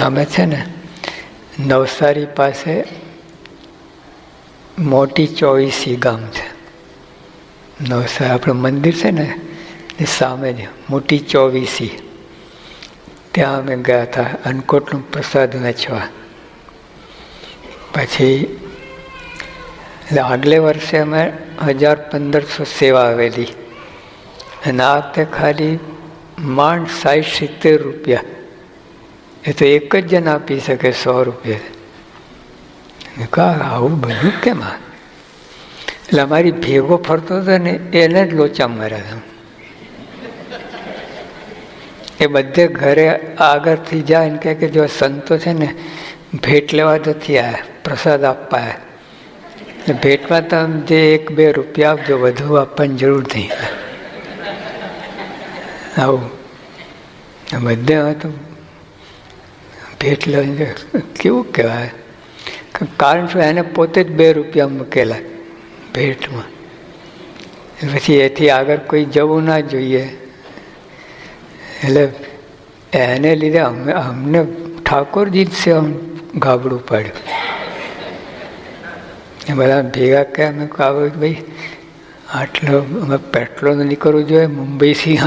અમે છે ને નવસારી પાસે મોટી ચોવીસી ગામ છે. નવસારી આપણું મંદિર છે ને, એ સામે જ, મોટી ચોવીસી. ત્યાં અમે ગયા હતા, અન્નકોટનું પ્રસાદ વેચવા. પછી, એટલે આગલે વર્ષે અમે હજાર પંદરસો સેવા આવેલી. અને આ વખતે ખાલી માંડ સાઠ સિત્તેર રૂપિયા. એ તો એક જ જણ આપી શકે સો રૂપિયા. કા આવું બન્યું કેમ એટલે અમારી ભેગો ફરતો હતો ને, એને જ લોચા માર્યા હતા. એ બધે ઘરે આગળથી જાય ને કે જો સંતો છે ને, ભેટ લેવા નથી આવ્યા પ્રસાદ આપવા. ભેટમાં તો જે એક બે રૂપિયા આપજો, વધુ આપવાની જરૂર નહીં. આવું. બધે હતું. ભેટ લઈને કેવું કહેવાય? કારણ શું એને પોતે જ બે રૂપિયા મૂકેલા ભેટમાં પછી એથી આગળ કોઈ જવું ના જોઈએ. એટલે એને લીધે અમે, અમને ઠાકોરજી જ છે ગાબડું પાડ્યું. એ બધા ભેગા કે અમે કહો ભાઈ, આટલો અમે પેટ્રોલ નીકળવું જોઈએ, મુંબઈથી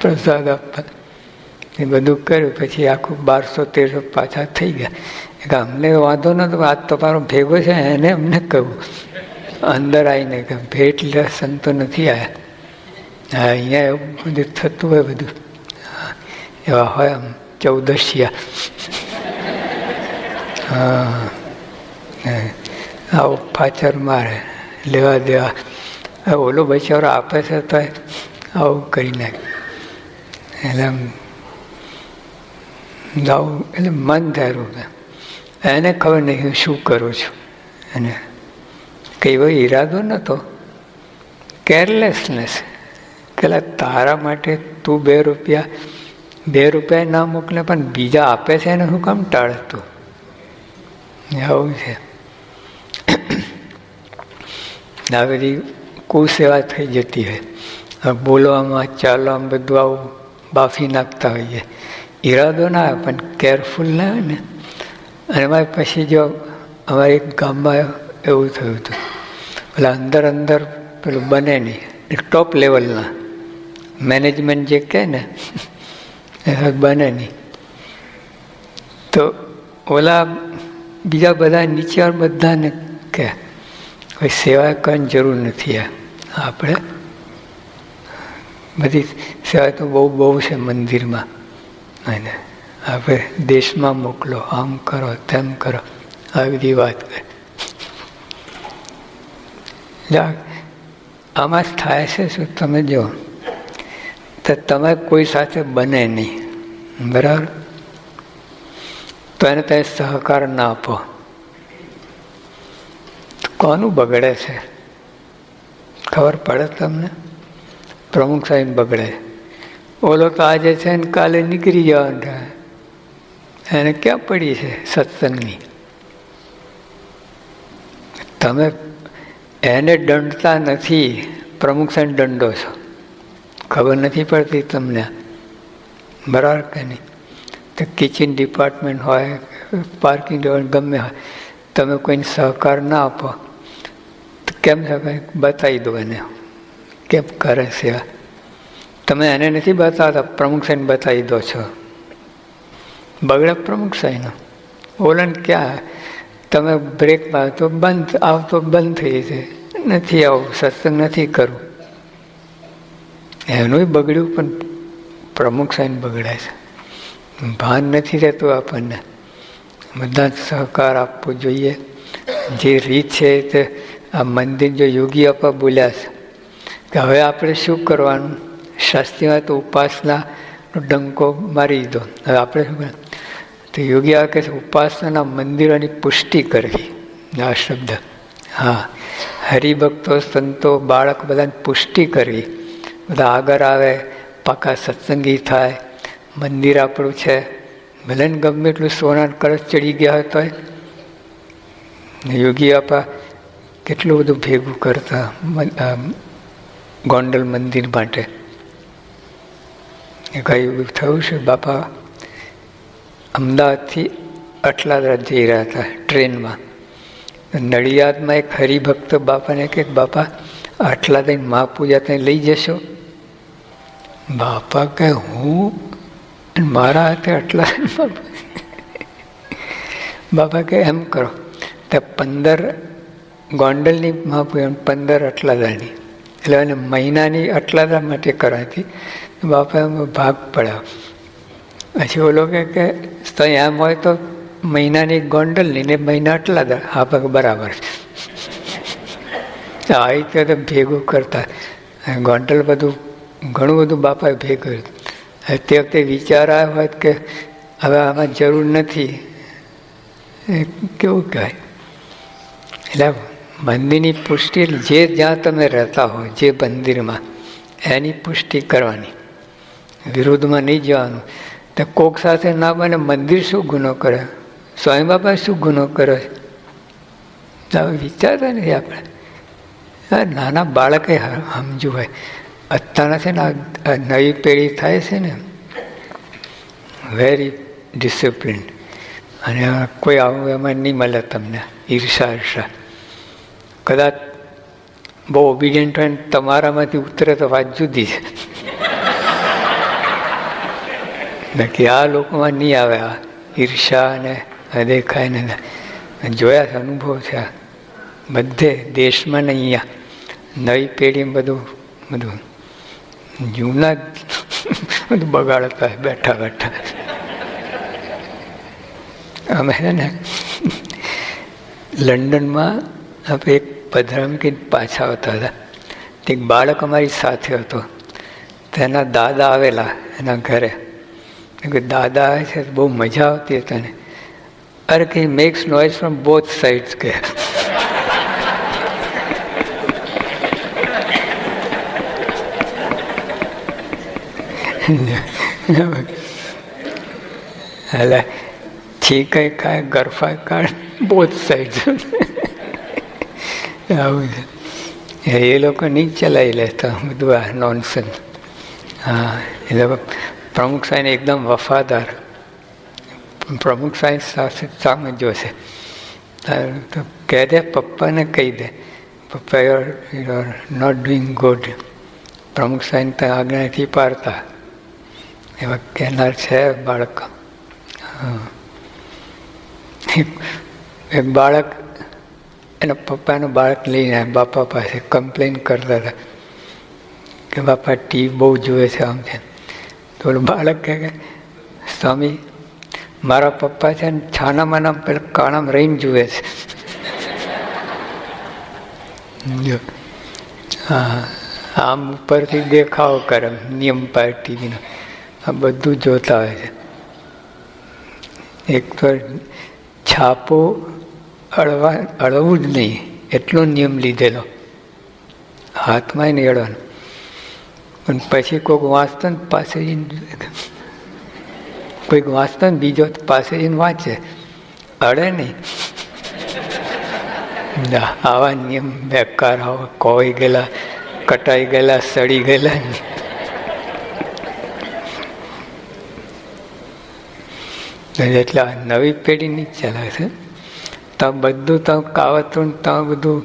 પ્રસાદ આપવા. એ બધું કર્યું. પછી આખું બારસો તેરસો પાછા થઈ ગયા. કે અમને વાંધો નતો આ તમારો ભેગો છે, એને અમને કહ્યું અંદર આવીને કે ભેટ સંતો નથી આવ્યા હા, અહીંયા એવું બધું થતું હોય બધું. એવા હોય આમ ચૌદશિયા. હા આવો પાછળ મારે, લેવા દેવા. ઓલો બચારો આપે છે તો આવું કરી નાખે. એટલે આવું એટલે મન ધારું કે એને ખબર નહીં હું શું કરું છું. અને કેવો ઈરાદો નહોતો. કેરલેસનેસ પેલા તારા માટે તું બે રૂપિયા બે રૂપિયા ના મોકલે પણ બીજા આપે છે એને શું કામ ટાળતું? આવું છે. આ બધી કુસેવા થઈ જતી હોય. બોલવામાં, ચાલવામાં બધું આવું બાફી નાખતા હોઈએ. ઈરાદો ના આવે, પણ કેરફુલ ના આવે ને. અને એમાં પછી જો અમારે એક ગામમાં એવું થયું હતું. પેલા અંદર અંદર પેલું બને નહીં. ટોપ લેવલના મેનેજમેન્ટ જે કહે ને, એ બને નહીં. તો ઓલા બીજા બધા નીચે બધાને કે કોઈ સેવા કરવાની જરૂર નથી આ. આપણે બધી સેવા તો બહુ બહુ છે મંદિરમાં. અને આપણે દેશમાં મોકલો, આમ કરો, તેમ કરો. આવી બધી વાત કરે. આમાં થાય છે શું તમે જો? તો તમે કોઈ સાથે બને નહીં. બરાબર? તો એને તમે સહકાર ના આપો. કોનું બગડે છે? ખબર પડે તમને? પ્રમુખ સાહેબ બગડે. ઓલો તો આજે છે ને કાલે નીકળી જવાનું એને ક્યાં પડી છે સત્સંગની? તમે એને દંડતા નથી, પ્રમુખ સાહેબ દંડો છો. ખબર નથી પડતી તમને? બરાબર કે નહીં? તો કિચન ડિપાર્ટમેન્ટ હોય પાર્કિંગ ગમે હોય, તમે કોઈને સહકાર ના આપો, તો કેમ સહકાર બતાવી દો એને. કેમ કરે સેવા? તમે એને નથી બતાવતા, પ્રમુખ સાહેબ બતાવી દો છો. બગડે પ્રમુખ સાહેબનો. ઓલન ક્યાં? તમે બ્રેક તો બંધ, આવતો બંધ થઈ છે નથી આવું, સત્સંગ નથી કરવું એનું બગડ્યું, પણ પ્રમુખ સાહેબ બગડે છે. ભાન નથી રહેતું આપણને. બધા જ સહકાર આપવો જોઈએ. જે રીત છે તે આ મંદિર જો યોગી આપવા બોલ્યા છે, કે હવે આપણે શું કરવાનું? શાસ્ત્રીમાં તો ઉપાસનાનો ડંકો મારી દીધો. હવે આપણે શું તો યોગી આ કહે છે, ઉપાસનાના મંદિરોની પુષ્ટિ કરવી. આ શબ્દ. હા. હરિભક્તો, સંતો, બાળક બધાની પુષ્ટિ કરવી. બધા આગળ આવે, પાકા સત્સંગી થાય, મંદિર આપણું છે. ભલે ને ગમે એટલું સોના કરજ ચડી ગયા હોય તોય. યોગી આપા કેટલું બધું ભેગું કરતા ગોંડલ મંદિર માટે. એ કઈ થયું છે. બાપા અમદાવાદથી અટલાદરા જઈ રહ્યા હતા ટ્રેનમાં. નડિયાદમાં એક હરિભક્ત બાપાને કે, બાપા આટલા દઈને મહાપૂજા ત્યાં લઈ જશો? બાપા કે હું? મારા હાથે આટલા બાપા કે એમ કરો. તો પંદર ગોંડલની મહાપૂજા પંદર અટલાદાની. એટલે એને મહિનાની અટલાદા માટે કરાતી બાપા ભાગ પડ્યા. પછી ઓલો કે કે તો એમ હોય તો મહિનાની ગોંડલની ને મહિના આટલા હા પગ બરાબર. છે આ રીતે તો ભેગું કરતા. ગોંડલ બધું, ઘણું બધું બાપાએ ભેગું તે વખતે વિચાર આવ્યો હોત કે, હવે આમાં જરૂર નથી. એ કેવું કહેવાય? એટલે મંદિરની પુષ્ટિ, જે જ્યાં તમે રહેતા હો, જે મંદિરમાં, એની પુષ્ટિ કરવાની. વિરોધમાં નહીં જવાનું. તો કોક સાથે ના બને, મંદિર શું ગુનો કરે? સ્વામી બાપા શું ગુનો કરે? વિચારતા નથી આપણે. નાના બાળકે સમજવું હોય. અત્યારના છે ને નવી પેઢી થાય છે ને વેરી ડિસિપ્લિન અને કોઈ આવું એમાં નહીં મળે તમને, ઈર્ષા ઈર્ષા. કદાચ બહુ ઓબિડિયન્ટ હોય તમારામાંથી ઉતરે તો વાત જુદી છે. બાકી આ લોકોમાં નહીં આવે આ ઈર્ષા અને દેખાય ને જોયા છે અનુભવ છે બધે દેશમાં ને અહીંયા નવી પેઢી બધું બધું જૂના બધું બગાડતા બેઠા બેઠા. અમે છે ને લંડનમાં આપણે એક પધરામકી પાછા આવતા હતા. તે બાળક અમારી સાથે હતો. તેના દાદા આવેલા એના ઘરે. દાદા આવે છે, બહુ મજા આવતી હતી તને. અરે કે makes noise from both sides કે. એટલે છીકાય ખાય ગરફાય કાઢ બોથ સાઈડ આવું છે. એ લોકો નહીં ચલાવી લેતા, બધું આ નોનસેન્સ હા, એ લોકો પ્રમુખ સાહેબ એકદમ વફાદાર. પ્રમુખ સાહેબ સાથે સામે જોશે તો કહે દે, પપ્પાને કહી દે, પપ્પા you are not doing good પ્રમુખ સાહેબ ત્યાં આગળ નથી પાડતા એવા કહેનાર છે બાળક. એક બાળક, એના પપ્પાનું બાળક લઈને બાપા પાસે કમ્પ્લેન કરતા હતા કે, બાપા ટીવી બહુ જુએ છે આમ છે તો બાળક કહે કે, સ્વામી, મારા પપ્પા છે ને છાનામાં નામ પેલા કાણામાં રહીને જુએ છે. હા, આમ ઉપરથી દેખાવ કરે, નિયમ પાર્ટીનો આ બધું જોતા હોય છે. એક તો છાપો અળવા, અળવું જ નહીં, એટલો નિયમ લીધેલો. હાથમાં નહીં અળવાનું. પણ પછી કોઈક વાંચતો પાસે જઈને કોઈક વાંચતો ને બીજો પાસે જઈને વાંચે. અડે નહીં. આવા નિયમ બેકાર આવો કોઈ ગયેલા, કટાઈ ગયેલા, સડી ગયેલા. એટલે નવી પેઢીની જ ચલાવે છે. તો બધું તો કાવતરું તો બધું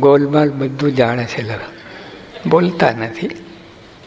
ગોલમાલ બધું જાણે છે લગા બોલતા નથી.